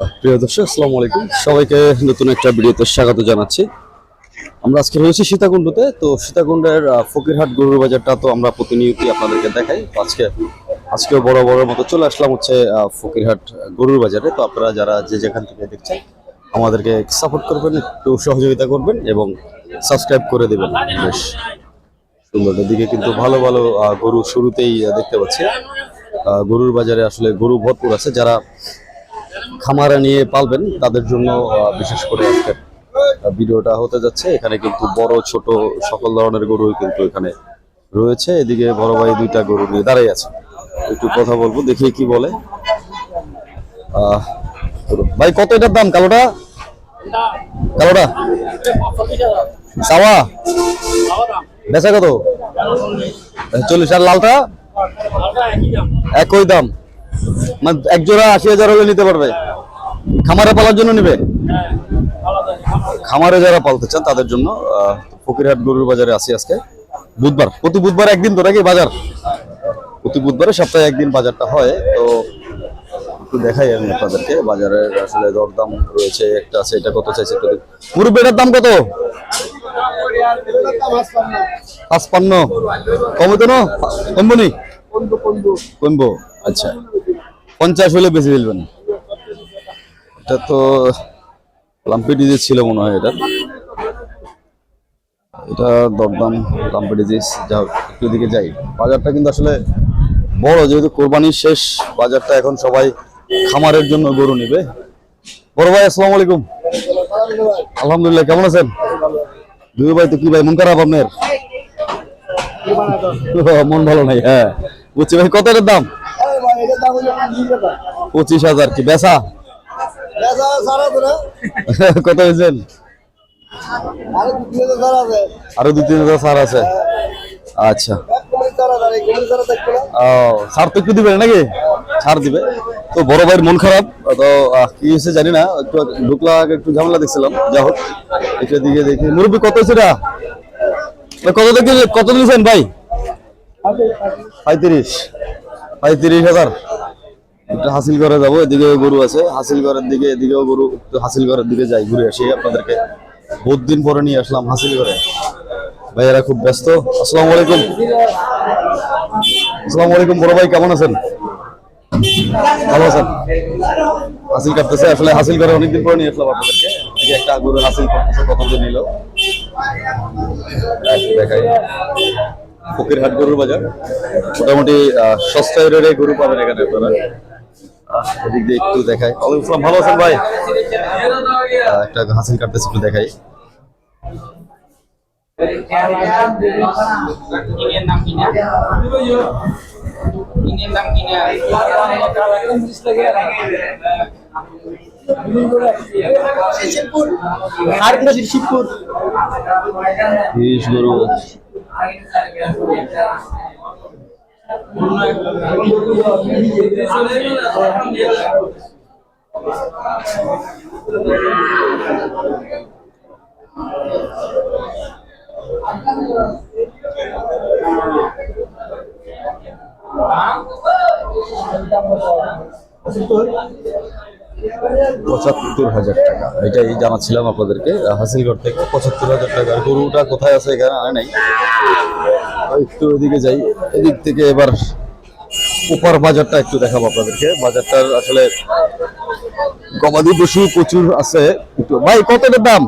প্রিয় দর্শক, আসসালামু আলাইকুম। সবাইকে নতুন একটা ভিডিওতে স্বাগত জানাচ্ছি। আমরা আজকে রয়েছি সীতাকুণ্ডতে। তো সীতাকুণ্ডের ফকিরহাট গরুর বাজারটা তো আমরা প্রতিনিয়তই আপনাদেরকে দেখাই। আজকে, আজকেও বড় বড় মতো চলে আসলাম হচ্ছে ফকিরহাট গরুর বাজারে তো আপনারা যারা যে যেখান থেকে দেখছেন, আমাদেরকে সাপোর্ট করবেন, একটু সহযোগিতা করবেন এবং সাবস্ক্রাইব করে দেবেন। বেশ সুন্দর। এদিকে কিন্তু ভালো ভালো গরু শুরুতেই দেখতে পাচ্ছি। গরুর বাজারে আসলে গরু ভরপুর আছে। যারা খামারে নিয়ে পালবেন তাদের জন্য বিশেষ করে আজকের ভিডিওটা হতে যাচ্ছে। এখানে কিন্তু বড় ছোট সকল ধরনের গরুই কিন্তু এখানে রয়েছে। এদিকে বড় ভাই দুইটা গরু নিয়ে দাঁড়াই আছে। একটু কথা বলব দেখি কি বলে। ভাই কত এটার দাম? কালোটা? কালোটা? সাওয়া বেচা কত? চল্লিশ। আর লালটা? একই দাম। মানে এক জোড়া আশি হাজার হলে নিতে পারবে? খামারে পালার জন্য নিবে? খামারে। যারা পালতে চান তাদের জন্য ফকিরহাট গরুর বাজারে আছি আজকে। বুধবার প্রতি বুধবার একদিন তো নাকি বাজার? প্রতি বুধবারে সপ্তাহে একদিন বাজারটা হয় তো একটু দেখাই আমি আপনাদেরকে। বাজারের আসলে দরদাম রয়েছে একটা আছে এটা কত চাইছে। মুরব্বি এটার দাম কত? পাঁচপান্ন। কমে তো না? কমবো নি? কমবো আচ্ছা। পঞ্চাশ হলে বেশি ফেলবেন এটা তো লাম্পি ডিজিজ ছিল মনে হয় এটা। এটা দরদাম লাম্পি ডিজিজ যা একটু দিকে যাই। বাজারটা কিন্তু আসলে বড়, যেহেতু কোরবানির শেষ, বাজারটা এখন সবাই খামারের জন্য গরু নিবে। বড় ভাই, আসসালামু আলাইকুম। আলহামদুলিল্লাহ, কেমন আছেন? দুই ভাই তো কি ভাই, মন খারাপ আপনার? মন ভালো নাই হ্যাঁ। বুঝছি ভাই, কত এটার দাম? পঁচিশ হাজার কি, বেচা? কত হয়েছেন? আরও দু তিন হাজার সার আছে। আচ্ছা। ও সার তো একটু দিবে নাকি? ছাড় দিবে। তো বড় ভাইয়ের মন খারাপ। তো কি হয়েছে জানি না। একটু ঢুকলা একটু ঝামেলা দেখছিলাম। যা হোক এটা দিকে দেখি। মুরব্বী কত হয়েছে এটা? কত দেখি কত দিয়েছেন ভাই? পঁয়ত্রিশ। পঁয়ত্রিশ হাজার। একটু হাসিল করে যাব এদিকে গরু আছে। হাসিল করার দিকে এদিকেও গরু একটু হাসিল করার দিকে যাই, ঘুরে আসি। আপনাদেরকে বহুত দিন পরে নিয়ে আসলাম হাসিল করে। ভাইয়ারা খুব ব্যস্ত। আসসালামু আলাইকুম। আসসালামু আলাইকুম বড় ভাই, কেমন আছেন? ভালো আছেন? হাসিল কাটতেছে, আসলে হাসিল করে অনেকদিন পরে নিয়ে আসলাম আপনাদেরকে। এদিকে একটা গরু হাসিল করতেছে কত দিন নিল। দেখাই। ফকিরহাট গরুর বাজার। মোটামুটি সস্তায় রেটে গরু পাবেন এখানে আপনারা। এদিক দিয়ে একটু দেখাই। ওয়ালাইকুম আসসালাম ভালো আছেন ভাই? একটা হাসিল কাটতেছে একটু দেখাই। ini. বিশ গরু। পঁচাত্তর হাজার টাকা। এটাই জানাচ্ছিলাম আপনাদেরকে। হাসিলগড় থেকে পঁচাত্তর হাজার টাকা গরুটা কোথায় আছে এখানে আনে নাই। একটু এদিকে যাই, এদিক থেকে এবার উপর বাজারটা একটু দেখাবো আপনাদেরকে। বাজারটার আসলে গবাদি পশু প্রচুর আছে। একটু ভাই, কতটার দাম?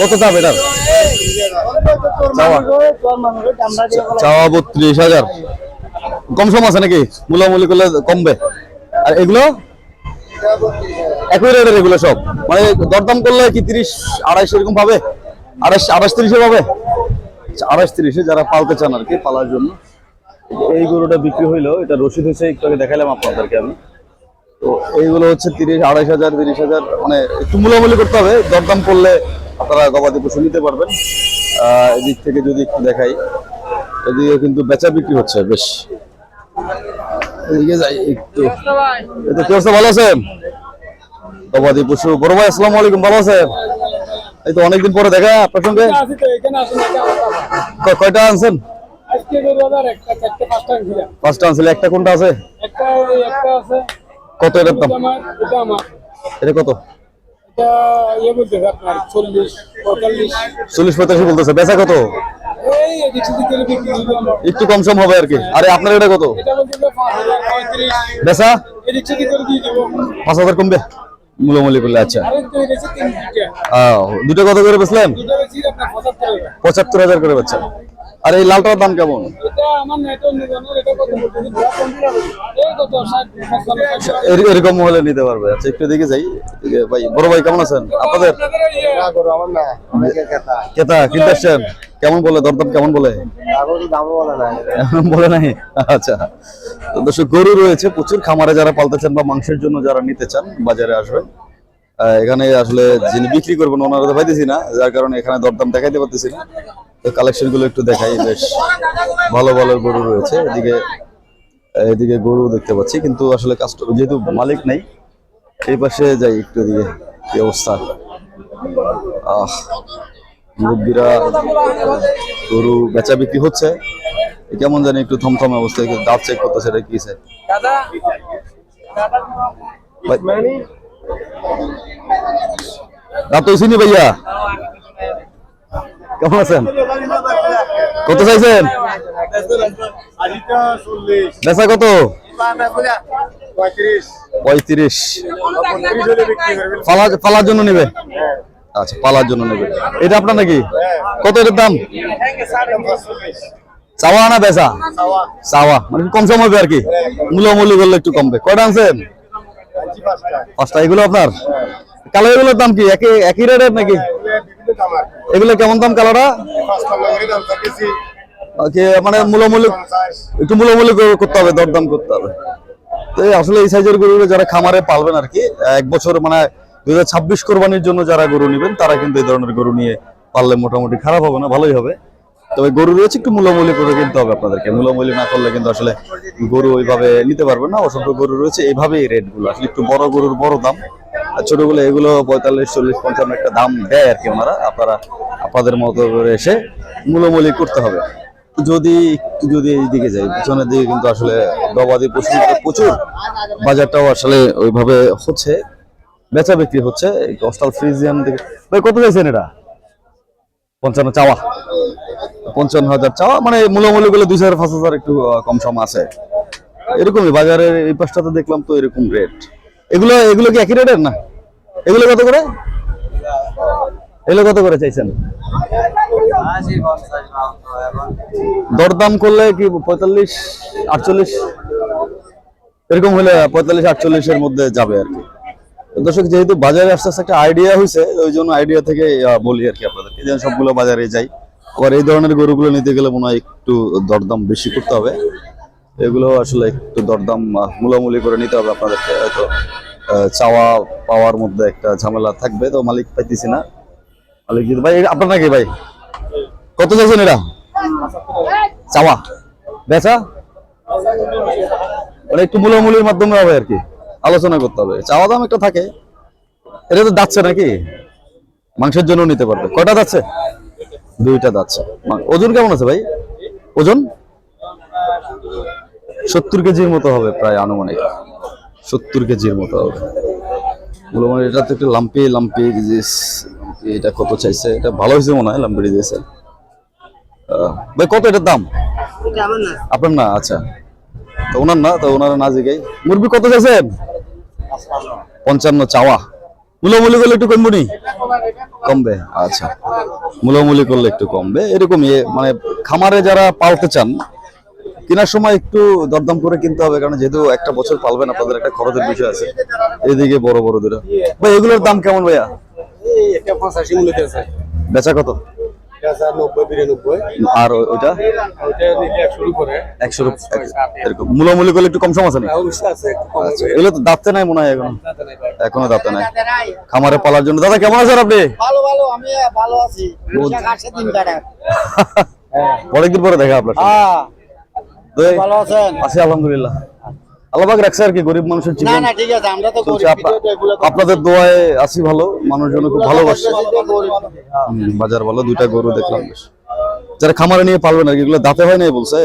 কত দাম এটার? চাওয়া বত্রিশ হাজার। কম সম আছে নাকি? মূলামূলি করলে কমবে। আর এগুলো? একই রেটের এগুলো সব। মানে দরদাম করলে কি তিরিশ, আড়াইশ এরকম পাবে? আড়াইশ আড়াইশ তিরিশে পাবে? আড়াইশ তিরিশে যারা পালতে চান আর কি, পালার জন্য। এই গরুটা বিক্রি হইল, এটা রসিদ হয়েছে, একটু আগে দেখালাম আপনাদেরকে আমি। তো এইগুলো হচ্ছে তিরিশ, আড়াইশ হাজার তিরিশ হাজার মানে একটু মূলামূলি করতে হবে, দরদাম করলে আপনারা গবাদি পশু নিতে পারবেন। এদিক থেকে যদি একটু দেখাই এদিকে কিন্তু বেচা বিক্রি হচ্ছে, বেশ। এদিকে যাই, একটু। এই তো, কি অবস্থা? ভালো আছেন? গবাদি পশু, বড় ভাই, আসসালামু আলাইকুম, ভালো আছেন? এই তো অনেকদিন পরে দেখা আপনার সঙ্গে কয়টা আনছেন? পাঁচটা আনছিল একটা কোনটা আছে? কত এটার দাম? এটা কত? ইয়ে চল্লিশ পঁয়তাল্লিশ। বলতেছে বেচা কত। একটু কম সম হবে আর কি। আরে আপনার এটা কত? বেচা? পাঁচ হাজার কমবে? মূল্যমূল্য করলে আচ্ছা। দুটো কত করে বেচলেন? পঁচাত্তর হাজার করে বেচছেন। আর এই লালটার দাম কেমন? এরকম হলে নিতে পারবে। আচ্ছা একটু দিকে যাই। ভাই বড় ভাই কেমন আছেন? আপনাদের? কেতা কিনতে আসছেন? কেমন বলে? দরদাম কেমন বলে? বলে নাই। আচ্ছা। দর্শক গরু রয়েছে প্রচুর। খামারে যারা পালতে চান বা মাংসের জন্য যারা নিতে চান বাজারে আসবেন। এখানে আসলে যিনি বিক্রি করবেন ওনারা তো পাইতেছি না। যার কারণে এখানে দরদাম দেখাইতে পারতেছি না। তো কালেকশনগুলো একটু দেখাই। বেশ ভালো ভালো গরু রয়েছে। এদিকে এদিকে গরু দেখতে পাচ্ছি। কিন্তু আসলে কাস্টমার যেহেতু মালিক নেই এই পাশে যাই একটু এদিকে। কি অবস্থা? আহ মুরব্বীরা গরু বেচা বিক্রি হচ্ছে। কেমন জানি একটু থমথমে অবস্থায় দাঁত চেক করতেছে এটা কি দাঁত তো চিনি ভাইয়া। কেমন আছেন? কত চাইছেন? বেচা কত? পঁয়ত্রিশ। পালা পালার জন্য নেবে? আচ্ছা পালার জন্য নেবে। এটা আপনার নাকি? কত এটার দাম? চাওয়া না বেচা? চাওয়া। মানে কম সম হবে আর কি। মূল্যমূল্য করলে একটু কমবে। কয়টা আনছেন পাঁচটা। এগুলো আপনার? কালো এগুলোর দাম কি? একই একই রেটের নাকি? এগুলো কেমন দাম কালোটা? মানে মূল্যমূল্য একটু মূল্যমূল্য করতে হবে, দরদাম করতে হবে। তো আসলে এই সাইজের গরুগুলো যারা খামারে পালবেন আর কি, এক বছর মানে হাজার ছাব্বিশ কোরবানির জন্য যারা গরু নেবেন, তারা কিন্তু এই ধরনের গরু নিয়ে পারলে মোটামুটি খারাপ হবে না, ভালোই হবে। তবে গরু রয়েছে, একটু মূল্যমূল্য করে কিনতে হবে আপনাদেরকে। মূল্যমূল্য না করলে কিন্তু আসলে গরু ওইভাবে নিতে পারবেন না, অসংখ্য গরু রয়েছে, এইভাবেই রেটগুলো আসলে একটু বড় গরুর বড় দাম, আর ছোটগুলো, এগুলো পঁয়তাল্লিশ, চল্লিশ, পঞ্চান্ন একটা দাম দেয় আর কি ওনারা। আপনারা, আপনাদের মতো করে এসে মূল্যমূল্য করতে হবে। যদি একটু যদি এই দিকে যাই, পিছনের দিকে কিন্তু আসলে গবাদি পশু প্রচুর বাজারটাও আসলে ওইভাবে হচ্ছে। বেচা বিক্রি হচ্ছে কস্টাল থেকে ভাই, কত চাইছেন এটা? পঞ্চান্ন চাওয়া। পঞ্চান্ন হাজার চাওয়া মানে মূল্যমূল্যগুলো দুই হাজার, পাঁচ হাজার একটু কম সম আছে। এরকমই, বাজারের এই পাশটাতে দেখলাম তো এরকম রেট এগুলো এগুলো কি একই রেটের না? এগুলো কত করে? এগুলো কত করে চাইছেন? দরদাম করলে কি পঁয়তাল্লিশ, আটচল্লিশ? এরকম হলে পঁয়তাল্লিশ, আটচল্লিশের মধ্যে যাবে আর কি। দর্শক, যেহেতু বাজারে আস্তে আস্তে একটা আইডিয়া হয়েছে ওই জন্য আইডিয়া থেকে বলি আর কি আপনাদেরকে, যেন সবগুলো বাজারে যাই। আবার এই ধরনের গরুগুলো নিতে গেলে মনে হয় একটু দরদাম বেশি করতে হবে। এগুলো আসলে একটু দরদাম মূলামূলি করে নিতে হবে আপনাদেরকে। হয়তো চাওয়া পাওয়ার মধ্যে একটা ঝামেলা থাকবে, তো মালিক পাইতেছি না। মালিক যদি ভাই, আপনার নাকি ভাই? কত চাইছেন এটা চাওয়া। বেচা? মানে একটু মূলামূলির মাধ্যমে হবে আর কি। আলোচনা করতে হবে। চাওয়া দাম একটা থাকে। এটা তো যাচ্ছে নাকি? মাংসের জন্য নিতে পারবে। কয়টা যাচ্ছে? দুইটা যাচ্ছে। ওজন কেমন আছে ভাই? ওজন? সত্তর কেজির মতো হবে প্রায় আনুমানিক। সত্তর কেজির মতো হবে। মূল্যমান এটা তো একটু লাম্পি লাম্পি ডিজিজ এটা কত চাইছে? এটা ভালো হয়েছে মনে হয় লাম্পি ডিজিজ ভাই কত এটার দাম? আপনার না? আচ্ছা। তো ওনার না তো ওনারা না জিগাই মুরগি কত চাইছেন? পঞ্চান্ন চাওয়া। মূল্যমূল্য করলে একটু কমবো নি? কমবে আচ্ছা। মূল্যমূল্য করলে একটু কমবে এরকম ইয়ে মানে খামারে যারা পালতে চান কেনার সময় একটু দরদাম করে কিনতে হবে কারণ যেহেতু একটা বছর পালবেন আপনাদের একটা খরচের বিষয় আছে। এদিকে বড় বড় দুটো ভাই এগুলোর দাম কেমন ভাইয়া? বেচা কত? আর ওইটা? একশো এরকম। করলে একটু কম সম আছে কম আচ্ছা এগুলো তো দাঁতে নাই মনে হয় এখনও। এখনও দাঁতে নাই। খামারে পালার জন্য। দাদা কেমন আছেন আপনি? ভালো ভালো আমি ভালো আছি। কাটছে তিন কাটা। অনেকদিন পরে দেখা আপনার সাথে। হ্যাঁ। ভালো আছেন? আছি আলহামদুলিল্লাহ। আল্লাহবাক রাখছে আর কি গরিব মানুষের জীবন না আপনাদের দোয়ায় আছি ভালো মানুষজন খুব ভালোবাসে। বাজার ভালো দুইটা গরু দেখলাম বেশ। যারা খামারে নিয়ে আর কি এগুলো দাঁতে হয় নাই বলছে।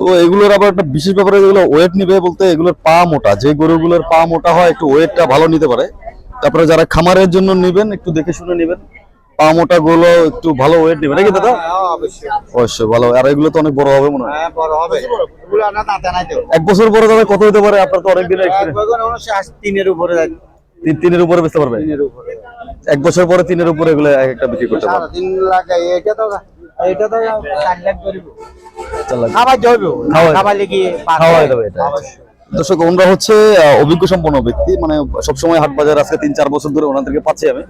তো না এগুলোর আবার একটা বিশেষ ব্যাপারে এগুলো ওয়েট নিবে বলতে এগুলোর পা মোটা যে গরুগুলোর পা মোটা হয় একটু ওয়েটটা ভালো নিতে পারে। তারপরে যারা খামারের জন্য নেবেন একটু দেখে শুনে নেবেন। পা মোটা গুলো একটু ভালো ওয়েট নেবেন নাকি দাদা? হ্যাঁ, অবশ্যই। অবশ্যই ভালো। আর এগুলো তো অনেক বড় হবে মনে হয়। হ্যাঁ বড় হবে। এক বছর পরে দাদা কত হতে পারে? আপনার তো অনেক দিনের তিনের উপরে তিনের উপরে বেচতে পারবে? এক বছর পরে তিনের উপরে এগুলো এক একটা বিক্রি করতে পারবে। তিন লাখ এটা তো এটা তো চার লাখ করিব চার লাখ। খাবার জৈব খাবার লেগে খাওয়াই দেবে এটা। দর্শক ওনারা হচ্ছে অভিজ্ঞ সম্পন্ন ব্যক্তি। মানে সবসময় হাট বাজার আজকে তিন চার বছর ধরে ওনাদেরকে পাচ্ছি আমি।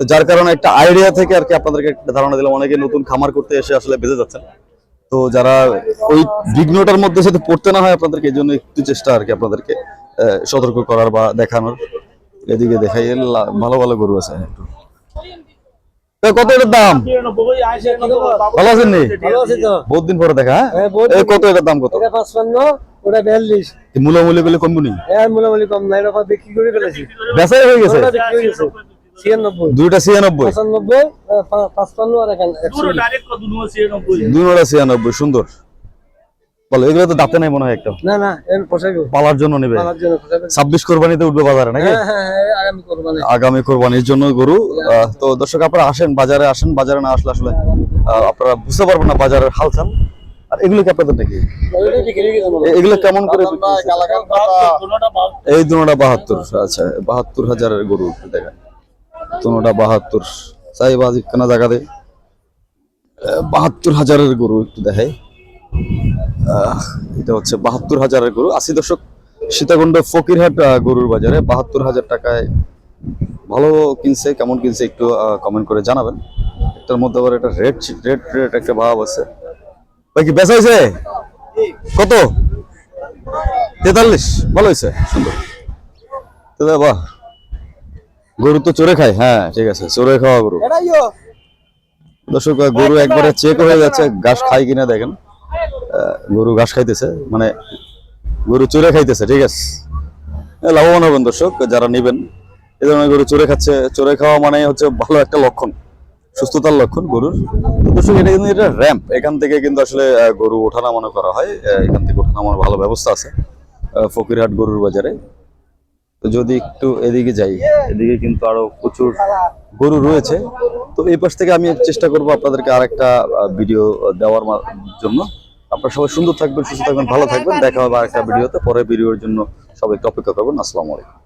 তো যার কারণে একটা আইডিয়া থেকে আর কি আপনাদেরকে একটা ধারণা দিলাম অনেকে নতুন খামার করতে এসে আসলে বেঁচে যাচ্ছেন। তো যারা ওই বিঘ্নটার মধ্যে যাতে পড়তে না হয় আপনাদেরকে এই জন্য একটু চেষ্টা আর কি আপনাদেরকে সতর্ক করার বা দেখানোর। এদিকে দেখাই ভালো ভালো গরু আছে একটু। কত এটার দাম? ভালো আছেন নি? বহুত দিন পরে দেখা হ্যাঁ? হ্যাঁ, কত এটার দাম কত? পাঁচপান্ন ওটা বিয়াল্লিশ। মূলামূলি গুলো কমবো নি? এর মোটামুটি কম নাই বিক্রি করে ফেলেছি। বেচাই হয়ে গেছে। ওটা বিক্রি হয়ে গেছে ছিয়ানব্বই। দুইটা ছিয়ানব্বই। পঁচানব্বই আহ, পা- পাঁচপান্ন আর এখানে একশো। দুইটা ছিয়ানব্বই। সুন্দর। বলো এগুলো তো দাঁতে নাই মনে হয় একটা। না না পালার জন্য নেবে। পালার জন্য পোষাইবো ছাব্বিশ কোরবানিতে উঠবে বাজারে নাকি? হ্যাঁ হ্যাঁ হ্যাঁ, আগামী কোরবানির জন্য গরু। তো দর্শক আপনারা আসেন বাজারে আসেন বাজারে না আসলে আসলে আপনারা বুঝতে পারবেন না বাজারের হালচাল। আর এগুলো কি আপনাদের নাকি? এগুলো কেমন করে এই দুটা বাহাত্তর। আচ্ছা বাহাত্তর হাজারের গরু দেখেন। দুটা বাহাত্তর। চাই বাজি কেনা জায়গা দে বাহাত্তর হাজারের গরু একটু আহ, এটা হচ্ছে বাহাত্তর হাজারের গরু। আশি দশক সীতাকুণ্ড ফকিরহাট গরুর বাজারে। বাহাত্তর হাজার টাকায় ভালো কিনছে কেমন কিনছে একটু কমেন্ট করে জানাবেন। এটার মধ্যে আবার একটা রেড রেড রেড একটা ভাব আছে। ভাই কি বেচাইছে কত? তেতাল্লিশ। ভালো হয়েছে? সুন্দর। বাহ। গরু তো চড়ে খায় হ্যাঁ ঠিক আছে চড়ে খাওয়া গরু। দর্শক গরু একবারে চেক হয়ে যাচ্ছে ঘাস খায় কিনা দেখেন। গরু ঘাস খাইতেছে মানে গরু চড়ে খাইতেছে ঠিক আছে। লাভবান হবেন দর্শক যারা নেবেন। এই ধরনের গরু চড়ে খাচ্ছে চোরে খাওয়া মানে হচ্ছে ভালো একটা লক্ষণ সুস্থতার লক্ষণ গরুর। দর্শক এটা কিন্তু এটা র্যাম্প এখান থেকে কিন্তু আসলে গরু ওঠানামানো করা হয় এখান থেকে ওঠানামানোর ভালো ব্যবস্থা আছে ফকিরহাট গরুর বাজারে। তো যদি একটু এদিকে যাই, এদিকে কিন্তু আরও প্রচুর গরু রয়েছে। তো এই পাশ থেকে আমি চেষ্টা করব আপনাদেরকে আরেকটা ভিডিও দেওয়ার জন্য। আপনারা সবাই সুন্দর থাকবেন, সুস্থ থাকবেন, ভালো থাকবেন। দেখা হবে আরেকটা ভিডিওতে পরের ভিডিওর জন্য সবাইকে অপেক্ষা করবেন। আসসালামু আলাইকুম।